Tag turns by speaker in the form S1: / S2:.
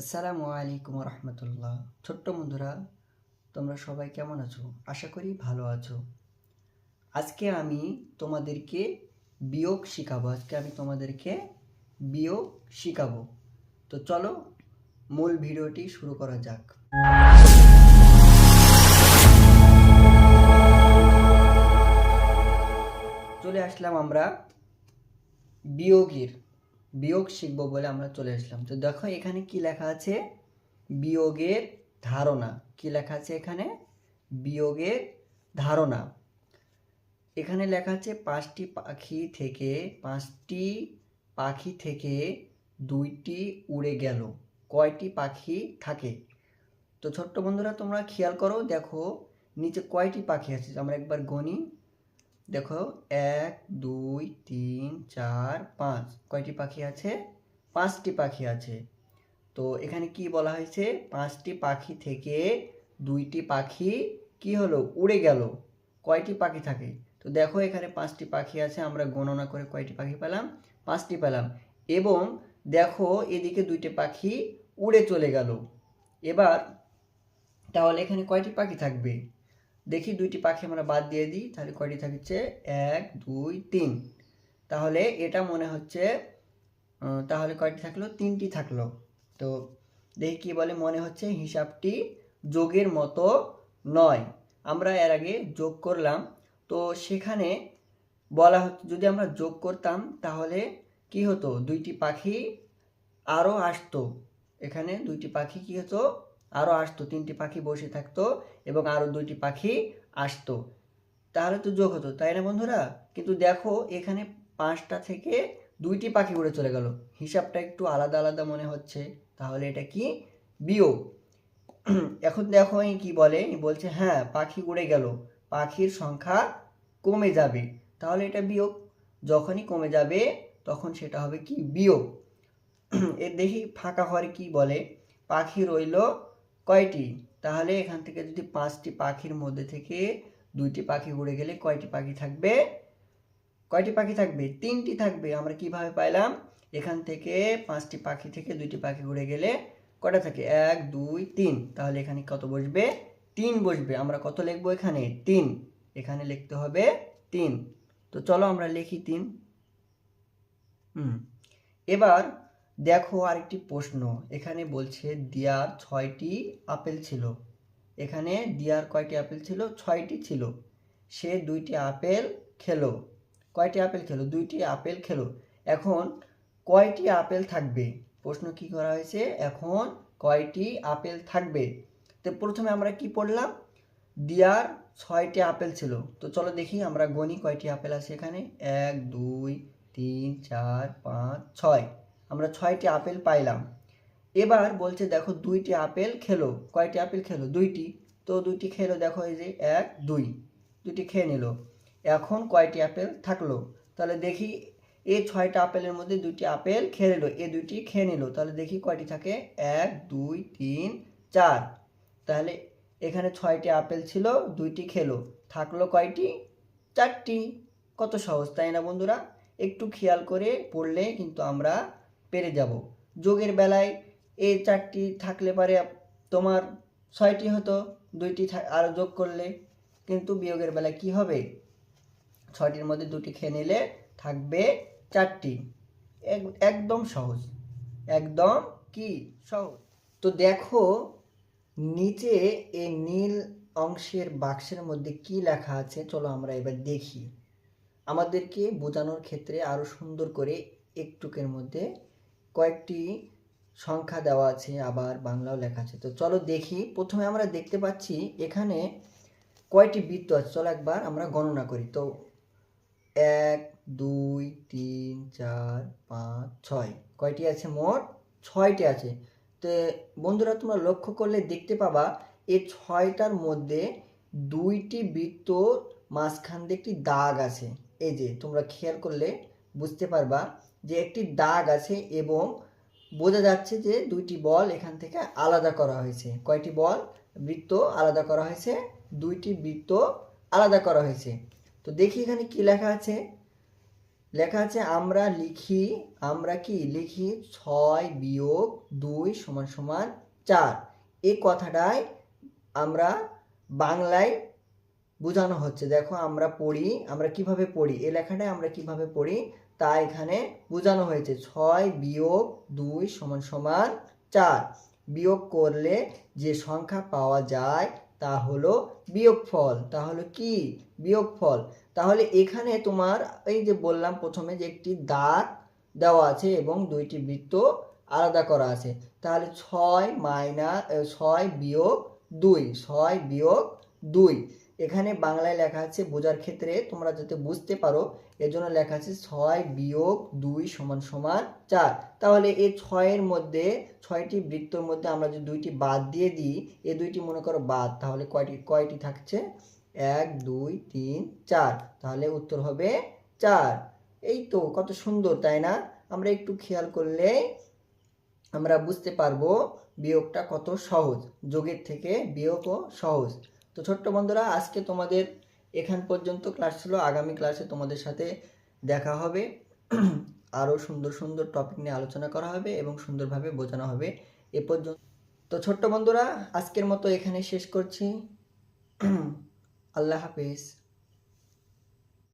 S1: আসসালামু আলাইকুম রহমতুল্লাহ ছোট্ট বন্ধুরা, তোমরা সবাই কেমন আছো? আশা করি ভালো আছো। আজকে আমি তোমাদেরকে বিয়োগ শিখাবো। আজকে আমি তোমাদেরকে বিয়োগ শিখাবো। তো চলো, মূল ভিডিওটি শুরু করা যাক। চলে আসলাম আমরা বিয়োগের। বিয়োগ শিখব বলে আমরা চলে আসলাম। তো দেখো এখানে কি লেখা আছে? বিয়োগের ধারণা। কি লেখা আছে এখানে? বিয়োগের ধারণা। এখানে লেখা আছে, পাঁচটি পাখি থেকে, পাঁচটি পাখি থেকে দুইটি উড়ে গেল। কয়টি পাখি থাকে? তো ছোট্ট বন্ধুরা তোমরা খেয়াল করো, দেখো নিচে কয়টি পাখি আছে? আমরা একবার গণি। দেখো, এক, দুই, তিন, চার, পাঁচ। কয়টি পাখি আছে? পাঁচটি পাখি আছে। তো এখানে কি বলা হয়েছে? পাঁচটি পাখি থেকে দুইটি পাখি কি হলো? উড়ে গেল। কয়টি পাখি থাকে? তো দেখো, এখানে পাঁচটি পাখি আছে। আমরা গণনা করে কয়টি পাখি পেলাম? পাঁচটি পেলাম। এবং দেখো, এদিকে দুইটি পাখি উড়ে চলে গেল। এবার, তাহলে এখানে কয়টি পাখি থাকবে? দেখি দুইটি পাখি আমরা বাদ দিয়ে দিই, তাহলে কয়টি থাকছে? এক, দুই, তিন। তাহলে এটা মনে হচ্ছে তাহলে কয়টি থাকল? তিনটি থাকল। তো দেখি কি বলে, মনে হচ্ছে হিসাবটি যোগের মতো নয়। আমরা এর আগে যোগ করলাম। তো সেখানে বলা হচ্ছে, যদি আমরা যোগ করতাম, তাহলে কি হতো? দুইটি পাখি আরও আসতো। এখানে দুইটি পাখি কি হতো? আরও আসতো, তিনটি পাখি বসে থাকতো এবং আরও দুইটি পাখি আসতো। তাহলে তো যোগ হতো, তাই না বন্ধুরা? কিন্তু দেখো, এখানে পাঁচটা থেকে দুইটি পাখি উড়ে চলে গেল। হিসাবটা একটু আলাদা আলাদা মনে হচ্ছে। তাহলে এটা কি? বিয়োগ। এখন দেখো কি বলে? বলছে হ্যাঁ পাখি উড়ে গেল। পাখির সংখ্যা কমে যাবে। তাহলে এটা বিয়োগ। যখনই কমে যাবে, তখন সেটা হবে কি? বিয়োগ। এর দেখি ফাঁকা হওয়ার কি বলে? পাখি রইল কয়টি? তাহলে এখান থেকে যদি পাঁচটি পাখির মধ্যে থেকে দুইটি পাখি উড়ে গেলে কয়টি পাখি থাকবে? কয়টি পাখি থাকবে? তিনটি থাকবে। আমরা কীভাবে পাইলাম? এখান থেকে পাঁচটি পাখি থেকে দুইটি পাখি উড়ে গেলে কটা থাকে? এক, দুই, তিন। তাহলে এখানে কত বসবে? তিন বসবে। আমরা কত লিখব এখানে? তিন। এখানে লিখতে হবে তিন। তো চলো আমরা লিখি তিন। হুম। এবার দেখো আরেকটি প্রশ্ন। এখানে বলছে, দিয়ার ছয়টি আপেল ছিল। এখানে দিয়ার কয়টি আপেল ছিল? ছয়টি ছিল। সে দুইটি আপেল খেলো। কয়টি আপেল খেলো? দুইটি আপেল খেলো। এখন কয়টি আপেল থাকবে? প্রশ্ন কি করা হয়েছে? এখন কয়টি আপেল থাকবে? তো প্রথমে আমরা কি পড়লাম? দিয়ার ছয়টি আপেল ছিল। তো চলো দেখি আমরা গণি কয়টি আপেল আছে এখানে। এক, দুই, তিন, চার, পাঁচ, ছয়। আমরা ছয়টি আপেল পাইলাম। এবার বলছে, দেখো, দুইটি আপেল খেলো। কয়টি আপেল খেলো? দুইটি। তো দুইটি খেলো, দেখো, এই যে এক, দুই। দুইটি খেয়ে নিল। এখন কয়টি আপেল থাকল? তাহলে দেখি এই ছয়টা আপেলের মধ্যে দুইটি আপেল খেয়ে নিল, এ দুইটি খেয়ে নিল। তাহলে দেখি কয়টি থাকে? এক, দুই, তিন, চার। তাহলে এখানে ছয়টি আপেল ছিল, দুইটি খেলো। থাকল কয়টি? চারটি। কত সহজ, তাই না বন্ধুরা? একটু খেয়াল করে পড়লে কিন্তু আমরা পেরে যাব। যোগের বেলায় এই চারটি থাকলে পারে তোমার ছয়টি হতো, দুইটি থা- আরও যোগ করলে। কিন্তু বিয়োগের বেলায় কি হবে? ছয়টির মধ্যে দুটি খেয়ে নিলে থাকবে চারটি। এক- একদম সহজ। একদম কি? সহজ। তো দেখো, নিচে এই নীল অংশের বাক্সের মধ্যে কি লেখা আছে? চলো আমরা এবার দেখি। আমাদেরকে বোঝানোর ক্ষেত্রে আরও সুন্দর করে একটুকের মধ্যে কয়েকটি সংখ্যা দেওয়া আছে, আবার বাংলাও লেখা আছে। তো চলো দেখি, প্রথমে আমরা দেখতে পাচ্ছি এখানে কয়টি বৃত্ত আছে, চলো একবার আমরা গণনা করি। তো এক, দুই, তিন, চার, পাঁচ, ছয়, কয়টি আছে মোট? ছয়টি আছে। তো বন্ধুরা, তোমরা লক্ষ্য করলে দেখতে পাবা এই ছয়টার মধ্যে দুইটি বৃত্ত মাঝখান দিয়ে একটি দাগ আছে। এই যে, তোমরা খেয়াল করলে বুঝতে পারবা যে একটি দাগ আছে এবং বোঝা যাচ্ছে যে দুইটি বল এখান থেকে আলাদা করা হয়েছে। কয়টি বল? বৃত্ত আলাদা করা হয়েছে, দুইটি বৃত্ত আলাদা করা হয়েছে। তো দেখি এখানে কি লেখা আছে। লেখা আছে, আমরা লিখি, আমরা কি লিখি? ছয় বিয়োগ দুই সমান সমান চার। এই কথাটাই আমরা বাংলায় বোঝানো হচ্ছে। দেখো, আমরা পড়ি, আমরা কীভাবে পড়ি? এই লেখাটাই আমরা কীভাবে পড়ি? তা এখানে বোঝানো হয়েছে। ছয় বিয়োগ দুই সমান সমান চার। বিয়োগ করলে যে সংখ্যা পাওয়া যায় তা হলো বিয়োগফল। তা হলো কি? বিয়োগফল। তাহলে এখানে তোমার এই যে বললাম প্রথমে যে একটি দাগ দেওয়া আছে এবং দুইটি বৃত্ত আলাদা করা আছে। তাহলে ছয় মাইনাস, ছয় বিয়োগ দুই, ছয় বিয়োগ দুই। এখানে বাংলায় লেখা আছে, বোঝার ক্ষেত্রে তোমরা যাতে বুঝতে পারো, এর জন্য লেখা আছে ছয় বিয়োগ দুই সমান সমান চার। তাহলে এই ছয়ের মধ্যে, ছয়টি বৃত্তর মধ্যে আমরা যদি দুইটি বাদ দিয়ে দিই এ দুইটি মনে করো বাদ, তাহলে কয়টি কয়টি থাকছে? এক, দুই, তিন, চার। তাহলে উত্তর হবে চার। এই তো, কত সুন্দর, তাই না? আমরা একটু খেয়াল করলে আমরা বুঝতে পারব বিয়োগটা কত সহজ, যোগের থেকে বিয়োগও সহজ। তো ছোট্ট বন্ধুরা, আজকে তোমাদের এখান পর্যন্ত ক্লাস ছিল। আগামী ক্লাসে তোমাদের সাথে দেখা হবে। আরও সুন্দর সুন্দর টপিক নিয়ে আলোচনা করা হবে এবং সুন্দরভাবে বোঝানো হবে এ পর্যন্ত। তো ছোট্ট বন্ধুরা, আজকের মতো এখানে শেষ করছি। আল্লাহ হাফিজ।